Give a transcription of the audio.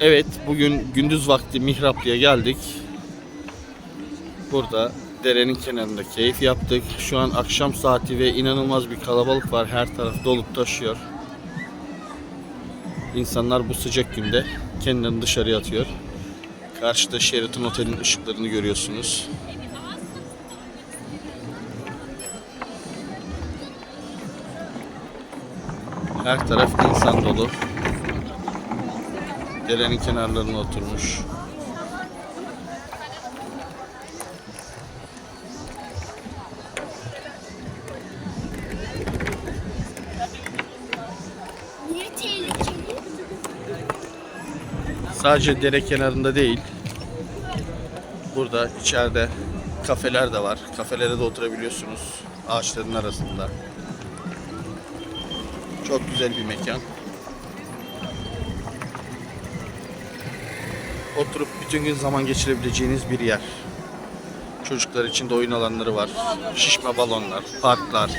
Evet, bugün gündüz vakti Mihraplı'ya geldik. Burada derenin kenarında keyif yaptık. Şu an akşam saati ve inanılmaz bir kalabalık var. Her taraf dolup taşıyor. İnsanlar bu sıcak günde kendilerini dışarıya atıyor. Karşıda Sheraton Otel'in ışıklarını görüyorsunuz. Her taraf insan dolu. Derenin kenarlarına oturmuş. Sadece dere kenarında değil. Burada içeride kafeler de var. Kafelere de oturabiliyorsunuz. Ağaçların arasında. Çok güzel bir mekan. Oturup bütün gün zaman geçirebileceğiniz bir yer. Çocuklar için de oyun alanları var. Şişme balonlar, parklar.